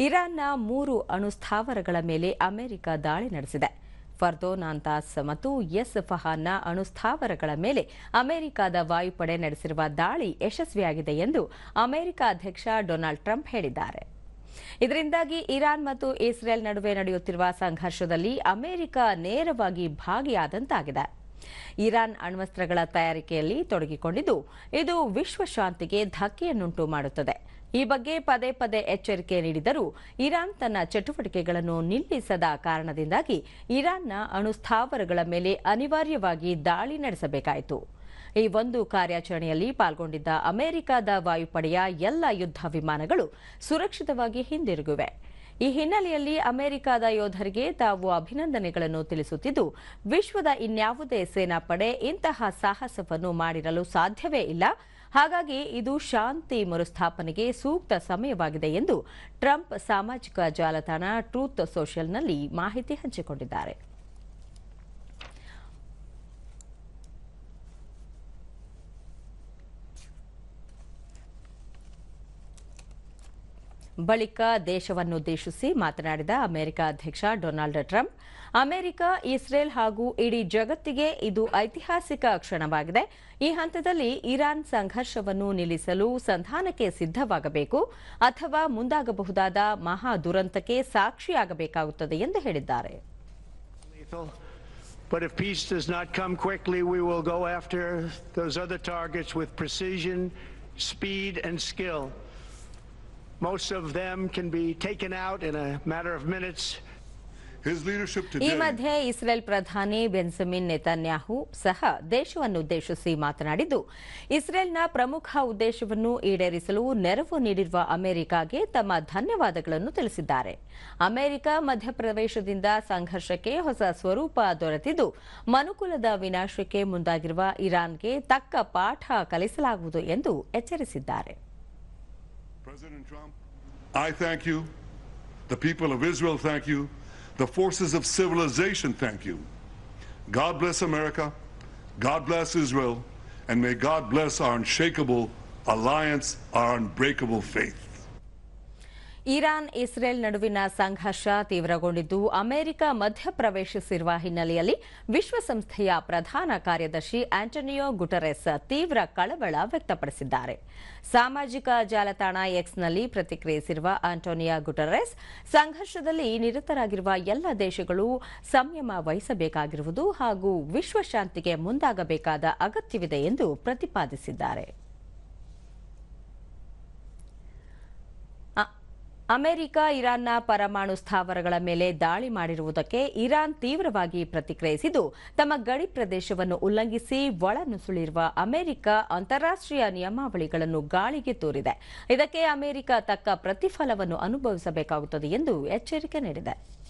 ಇರಾನ್ನ ಮೂರು ಅಣು ಸ್ಥಾವರಗಳ ಮೇಲೆ ಅಮೆರಿಕ ದಾಳಿ ನಡೆಸಿದೆ. ಫರ್ದೋನಾಂತಾಸ್ ಮತ್ತು ಎಸ್ ಫಹಾನ್ನ ಅಣು ಸ್ಥಾವರಗಳ ಮೇಲೆ ಅಮೆರಿಕದ ವಾಯುಪಡೆ ನಡೆಸಿರುವ ದಾಳಿ ಯಶಸ್ವಿಯಾಗಿದೆ ಎಂದು ಅಮೆರಿಕ ಅಧ್ಯಕ್ಷ ಡೊನಾಲ್ಡ್ ಟ್ರಂಪ್ ಹೇಳಿದ್ದಾರೆ. ಇದರಿಂದಾಗಿ ಇರಾನ್ ಮತ್ತು ಇಸ್ರೇಲ್ ನಡುವೆ ನಡೆಯುತ್ತಿರುವ ಸಂಘರ್ಷದಲ್ಲಿ ಅಮೆರಿಕ ನೇರವಾಗಿ ಭಾಗಿಯಾದಂತಾಗಿದೆ. ಇರಾನ್ ಅಣ್ವಸ್ತ್ರಗಳ ತಯಾರಿಕೆಯಲ್ಲಿ ತೊಡಗಿಕೊಂಡಿದ್ದು, ಇದು ವಿಶ್ವ ಶಾಂತಿಗೆ ಧಕ್ಕೆಯನ್ನುಂಟು ಮಾಡುತ್ತದೆ. ಈ ಬಗ್ಗೆ ಪದೇ ಪದೇ ಎಚ್ಚರಿಕೆ ನೀಡಿದರೂ ಇರಾನ್ ತನ್ನ ಚಟುವಟಿಕೆಗಳನ್ನು ನಿಲ್ಲಿಸದ ಕಾರಣದಿಂದಾಗಿ ಇರಾನ್ನ ಅಣುಸ್ಥಾವರಗಳ ಮೇಲೆ ಅನಿವಾರ್ಯವಾಗಿ ದಾಳಿ ನಡೆಸಬೇಕಾಯಿತು. ಈ ಒಂದು ಕಾರ್ಯಾಚರಣೆಯಲ್ಲಿ ಪಾಲ್ಗೊಂಡಿದ್ದ ಅಮೆರಿಕದ ವಾಯುಪಡೆಯ ಎಲ್ಲ ಯುದ್ಧ ವಿಮಾನಗಳು ಸುರಕ್ಷಿತವಾಗಿ ಹಿಂದಿರುಗಿವೆ. ಈ ಹಿನ್ನೆಲೆಯಲ್ಲಿ ಅಮೆರಿಕದ ಯೋಧರಿಗೆ ತಾವು ಅಭಿನಂದನೆಗಳನ್ನು ತಿಳಿಸುತ್ತಿದ್ದು, ವಿಶ್ವದ ಇನ್ಯಾವುದೇ ಸೇನಾಪಡೆ ಇಂತಹ ಸಾಹಸವನ್ನು ಮಾಡಿರಲು ಸಾಧ್ಯವೇ ಇಲ್ಲ ಹಾಗಾಗಿ ಇದು ಶಾಂತಿ ಮರುಸ್ಥಾಪನೆಗೆ ಸೂಕ್ತ ಸಮಯವಾಗಿದೆ ಎಂದು ಟ್ರಂಪ್ ಸಾಮಾಜಿಕ ಜಾಲತಾಣ ಟ್ರೂತ್ ಸೋಷಿಯಲ್ನಲ್ಲಿ ಮಾಹಿತಿ ಹಂಚಿಕೊಂಡಿದ್ದಾರೆ. ಬಳಿಕ ದೇಶವನ್ನುದ್ದೇಶಿಸಿ ಮಾತನಾಡಿದ ಅಮೆರಿಕ ಅಧ್ಯಕ್ಷ ಡೊನಾಲ್ಡ್ ಟ್ರಂಪ್ ಅಮೆರಿಕ ಇಸ್ರೇಲ್ ಹಾಗೂ ಇಡೀ ಜಗತ್ತಿಗೆ ಇದು ಐತಿಹಾಸಿಕ ಕ್ಷಣವಾಗಿದೆ ಈ ಹಂತದಲ್ಲಿ ಇರಾನ್ ಸಂಘರ್ಷವನ್ನು ನಿಲ್ಲಿಸಲು ಸಂಧಾನಕ್ಕೆ ಸಿದ್ಧವಾಗಬೇಕು ಅಥವಾ ಮುಂದಾಗಬಹುದಾದ ಮಹಾ ದುರಂತಕ್ಕೆ ಸಾಕ್ಷಿಯಾಗಬೇಕಾಗುತ್ತದೆ ಎಂದು ಹೇಳಿದ್ದಾರೆ. But if peace does not come quickly, we will go after those other targets with precision, speed, and skill. ಈ ಮಧ್ಯೆ ಇಸ್ರೇಲ್ ಪ್ರಧಾನಿ ಬೆನ್ಸಮಿನ್ ನೆತನ್ಯಾಹು ಸಹ ದೇಶವನ್ನುದ್ದೇಶಿಸಿ ಮಾತನಾಡಿದ್ದು ಇಸ್ರೇಲ್ನ ಪ್ರಮುಖ ಉದ್ದೇಶವನ್ನು ಈಡೇರಿಸಲು ನೆರವು ನೀಡಿರುವ ಅಮೆರಿಕಾಗೆ ತಮ್ಮ ಧನ್ಯವಾದಗಳನ್ನು ತಿಳಿಸಿದ್ದಾರೆ. ಅಮೆರಿಕ ಮಧ್ಯಪ್ರವೇಶದಿಂದ ಸಂಘರ್ಷಕ್ಕೆ ಹೊಸ ಸ್ವರೂಪ ದೊರೆತಿದ್ದು ಮನುಕುಲದ ವಿನಾಶಕ್ಕೆ ಮುಂದಾಗಿರುವ ಇರಾನ್ಗೆ ತಕ್ಕ ಪಾಠ ಕಲಿಸಲಾಗುವುದು ಎಂದು ಎಚ್ಚರಿಸಿದ್ದಾರೆ. President Trump, I thank you. The people of Israel thank you. The forces of civilization thank you. God bless America. God bless Israel. And may God bless our unshakable alliance, our unbreakable faith. Iran, Israel ನಡುವಿನ ಸಂಘರ್ಷ ತೀವ್ರಗೊಂಡಿದ್ದು America ಮಧ್ಯಪ್ರವೇಶಿಸಿರುವ ಹಿನ್ನೆಲೆಯಲ್ಲಿ ವಿಶ್ವಸಂಸ್ಥೆಯ ಪ್ರಧಾನ ಕಾರ್ಯದರ್ಶಿ Antonio Guterres ತೀವ್ರ ಕಳವಳ ವ್ಯಕ್ತಪಡಿಸಿದ್ದಾರೆ. ಸಾಮಾಜಿಕ ಜಾಲತಾಣ ಎಕ್ಸ್ನಲ್ಲಿ ಪ್ರತಿಕ್ರಿಯಿಸಿರುವ ಆಂಟೋನಿಯೋ ಗುಟರೆಸ್, ಸಂಘರ್ಷದಲ್ಲಿ ನಿರತರಾಗಿರುವ ಎಲ್ಲ ದೇಶಗಳು ಸಂಯಮ ವಹಿಸಬೇಕಾಗಿರುವುದು ಹಾಗೂ ವಿಶ್ವಶಾಂತಿಗೆ ಮುಂದಾಗಬೇಕಾದ ಅಗತ್ಯವಿದೆ ಎಂದು ಪ್ರತಿಪಾದಿಸಿದ್ದಾರೆ. ಅಮೆರಿಕ ಇರಾನ್ನ ಪರಮಾಣು ಸ್ಥಾವರಗಳ ಮೇಲೆ ದಾಳಿ ಮಾಡಿರುವುದಕ್ಕೆ ಇರಾನ್ ತೀವ್ರವಾಗಿ ಪ್ರತಿಕ್ರಿಯಿಸಿದ್ದು, ತಮ್ಮ ಗಡಿ ಪ್ರದೇಶವನ್ನು ಉಲ್ಲಂಘಿಸಿ ಒಳನುಸುಳಿರುವ ಅಮೆರಿಕ ಅಂತಾರಾಷ್ಟ್ರೀಯ ನಿಯಮಾವಳಿಗಳನ್ನು ಗಾಳಿಗೆ ತೋರಿದೆ. ಇದಕ್ಕೆ ಅಮೆರಿಕ ತಕ್ಕ ಪ್ರತಿಫಲವನ್ನು ಅನುಭವಿಸಬೇಕಾಗುತ್ತದೆ ಎಂದು ಎಚ್ಚರಿಕೆ ನೀಡಿದೆ.